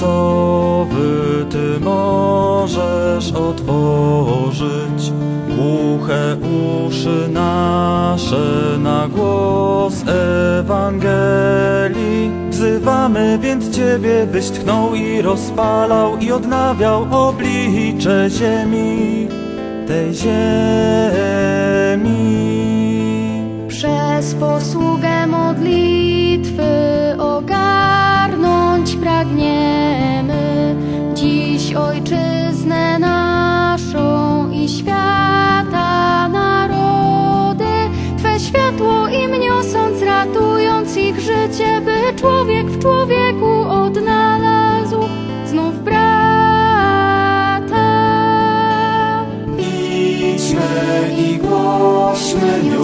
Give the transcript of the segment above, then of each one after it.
Chrystusowy, Ty możesz otworzyć głuche uszy nasze na głos Ewangelii. Wzywamy więc Ciebie, byś tchnął i rozpalał i odnawiał oblicze ziemi, tej ziemi.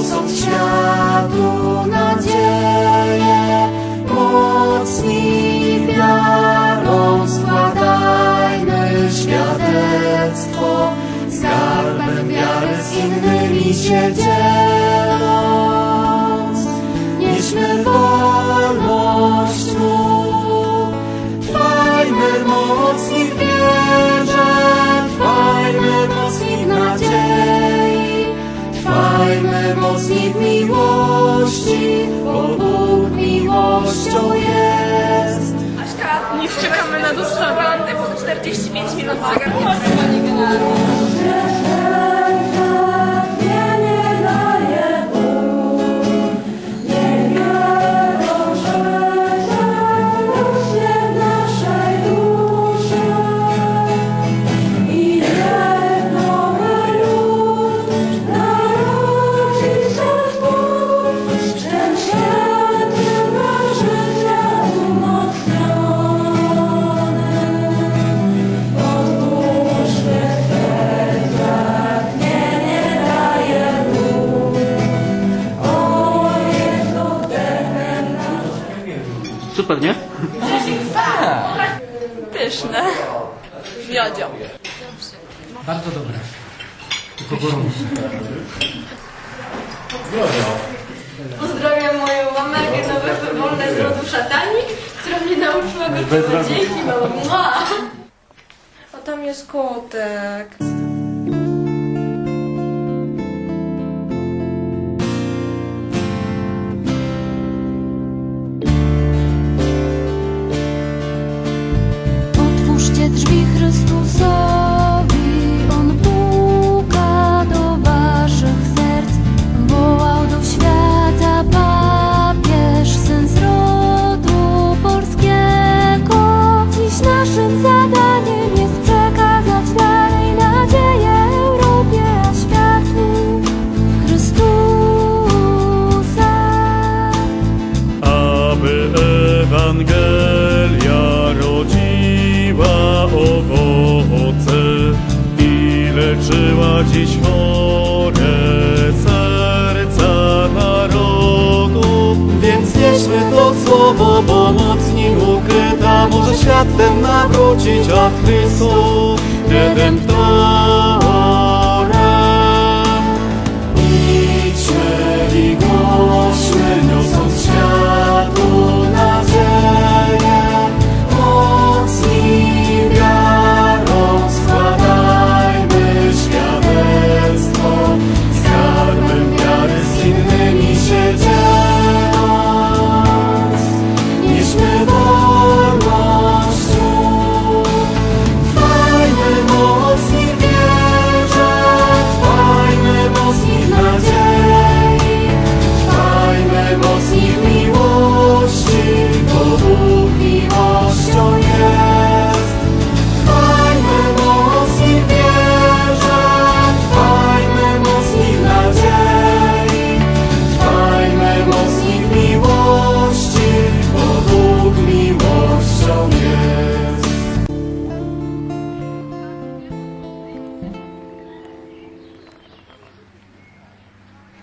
Niosąc światu nadzieję, mocni wiarą składajmy świadectwo, skarbem wiary z innymi się dzieląc. I got zegar. Super, nie? Pyszne. Miodzio. Bardzo dobre. Tylko gorące. Pozdrawiam moją mamę, genowe wolne z rodu szatanik, która mnie nauczyła gotować. Dzięki mama. A tam jest kotek. Dziś chore serca narodów. Więc nieśmy to słowo, bo moc nim ukryta może świat ten nawrócić, a Chrystus Redemptor